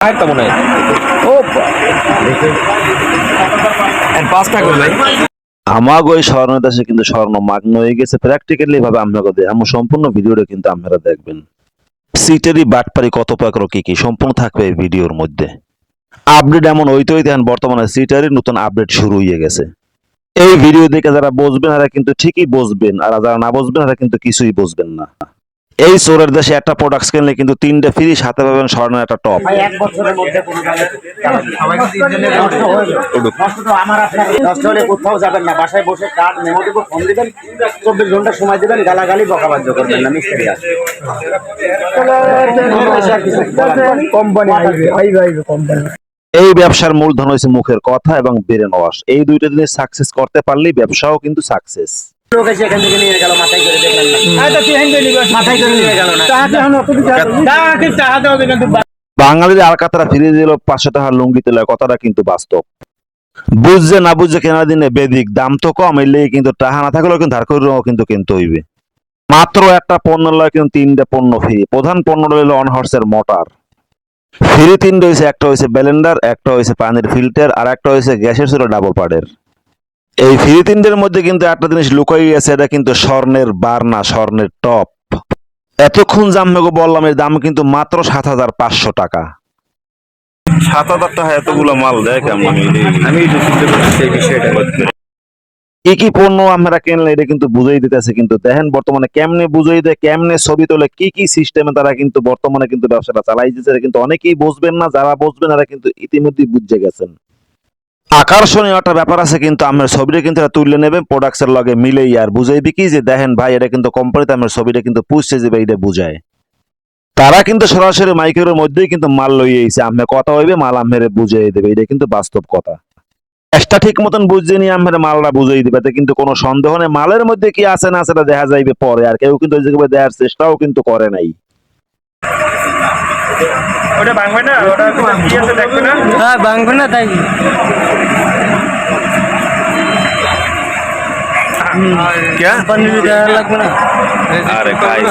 একটা মনে হয়। ও কিন্তু হয়ে গেছে। প্র্যাকটিক্যালি ভাবে সম্পূর্ণ ভিডিওটা কিন্তু আপনারা দেখবেন। বাটপারি কত প্রকার কি কি সম্পূর্ণ থাকবে এই ভিডিওর মধ্যে। আপডেট এমন হইতে হইতে বর্তমানে সিটারই নতুন আপডেট শুরু হয়ে গেছে। এই ভিডিও দেখে যারা বুঝবেন, তারা কিন্তু ঠিকই বুঝবেন। আর যারা না বুঝবেন, তারা কিন্তু কিছুই বুঝবেন না। এই চোরের দেশে একটা প্রোডাক্ট কিনলে কিন্তু তিনটে ফ্রি সাথে পাবেন স্বর্ণের একটা টপ কোথাও যাবেন না বাসায় বসে কার্ড মেমো দিব ফোন দিবেন চব্বিশ ঘণ্টা সময় দিবেন গালাগালি করবেন না মিস্ত্রি এই ব্যবসার মূলধন হয়েছে মুখের কথা এবং ব্রেন ওয়াশ এই দুইটা জিনিস সাকসেস করতে পারলেই ব্যবসাও কিন্তু সাকসেস লোক এসে এখান থেকে নিয়ে গেল মাথায় করে দেখলেন না। আচ্ছা তুই হেন দিলি মাথায় করে নিয়ে গেল না। টাকা এখন অত টাকা টাকা দাও কিন্তু বাঙালির আলকাতারা ফিরিয়ে দিল পাঁচশো টাকা লুঙ্গি তেলের কথাটা কিন্তু বাস্তব। বুঝছে না বুঝছে কেনার দিনে বেদিক দাম তো কম এলে কিন্তু টাকা না থাকলেও কিন্তু ধার করে কিন্তু কিনতে হইবে। মাত্র একটা পণ্য লয় কিন্তু তিনটা পণ্য ফ্রি। প্রধান পণ্য রইল অন হর্সের মোটর। ফ্রি তিনটা হয়েছে একটা হয়েছে ব্যালেন্ডার একটা হয়েছে পানির ফিল্টার আর একটা হয়েছে গ্যাসের ছিল ডাবল পাড়ের। এই ফ্রি তিনটের মধ্যে কিন্তু একটা জিনিস লুকাই গেছে এটা কিন্তু স্বর্ণের বার না স্বর্ণের টপ। এতক্ষণ জাম্মেকে বললাম এর দাম কিন্তু মাত্র সাত হাজার পাঁচশো টাকা। সাত হাজার টাকা এতগুলো মাল কেমন? আমি বিষয়টা কি কি পণ্য আমরা কিনলে এটা কিন্তু বুঝাই দিতেছে কিন্তু দেখেন বর্তমানে কেমনে বুঝাই দেয় কেমনে ছবি তোলে কি কি সিস্টেমে তারা কিন্তু বর্তমানে কিন্তু ব্যবসাটা চালাই দিচ্ছে কিন্তু অনেকেই বুঝবেন না যারা বুঝবেন তারা কিন্তু ইতিমধ্যেই বুঝে গেছেন। আকর্ষণীয় একটা ব্যাপার আছে কিন্তু আমার ছবিটা কিন্তু এরা তুলে নেবে প্রোডাক্টসের লগে মিলেই আর বুঝাইবি কি যে দেখেন ভাই, এটা কিন্তু কোম্পানিতে আমার ছবিটা কিন্তু পুষছে যে ভাই এটা বুঝায়। তারা কিন্তু সরাসরি মাইকের মধ্যেই কিন্তু মাল লইয়ে আইছে, আমি কথা হইবে, মাল আমেরে বুঝিয়ে দেবে, এটা কিন্তু বাস্তব কথা। একটা ঠিক মতন বুঝিয়ে নিয়ে আমের মালটা বুঝিয়ে দিবে, এতে কিন্তু কোনো সন্দেহ নেই। মালের মধ্যে কি আছে না সেটা দেখা যাইবে পরে, আর কেউ কিন্তু দেওয়ার চেষ্টাও কিন্তু করে নাই। ওটা ভাঙবে না? ওটা কি আছে দেখবে না? হ্যাঁ ভাঙবে না তাই। কে? কোম্পানির টাকা লাগবে না। আরে গাইস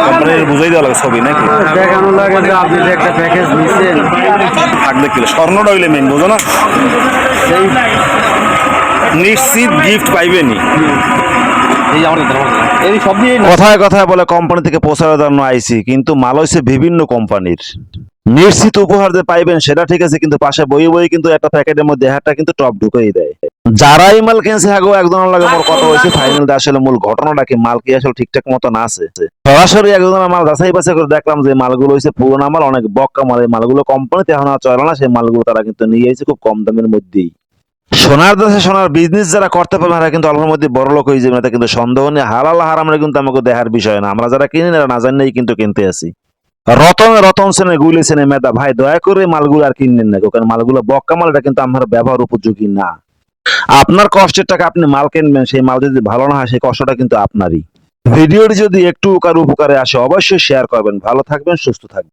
কোম্পানির বুঝাই দেওয়া লাগে ছবি নাকি? দেখানো লাগে যে আপনি যে একটা প্যাকেজ নিচ্ছেন থাকলে কি স্বর্ণটা হইলে মেন বুঝো না? নিশ্চিত গিফট পাইবেনি এই আমার এই সব কথায় কথায় বলে কোম্পানি থেকে পৌঁছানোর জন্য আইসি কিন্তু মাল হইছে বিভিন্ন কোম্পানির নিশ্চিত উপহার যে পাইবেন সেটা ঠিক আছে কিন্তু পাশে বই বই কিন্তু একটা প্যাকেটের মধ্যে একটা কিন্তু টপ ঢুকেই দেয়। যারাই মাল কিনছে আগো একজন লাগে মোর কথা হয়েছে ফাইনাল আসলে মূল ঘটনাটা কি মাল কি আসলে ঠিকঠাক মতো না আছে? সরাসরি একজনের মাল যাচাই বাছাই করে দেখলাম যে মালগুলো হয়েছে পুরোনো মাল অনেক বক্কা মাল এই মালগুলো কোম্পানিতে এখন আর চলে না সেই মালগুলো তারা কিন্তু নিয়ে এসেছে খুব কম দামের মধ্যেই। সোনার দেশে সোনার বিজনেস যারা করতে পারবে তারা কিন্তু অল্পের মধ্যে বড় লোক হয়ে যাবে এতে কিন্তু সন্দেহ নেই। হালাল হারামরা কিন্তু আমাকে দেখার বিষয় না। আমরা যারা কিনি না না জানিই কিন্তু কিনতে আসি। রতন রতন সেনে গুলি সেনে মেদা ভাই, দয়া করে মালগুলো আর কিনবেন না, কারণ মালগুলো বক্কা মালটা কিন্তু আমার ব্যবহার উপযোগী না। আপনার কষ্টের টাকা আপনি মাল কিনবেন, সেই মাল যদি ভালো না হয়, সেই কষ্টটা কিন্তু আপনারই। ভিডিওটি যদি একটু উপকার উপকারে আসে, অবশ্যই শেয়ার করবেন। ভালো থাকবেন, সুস্থ থাকবেন।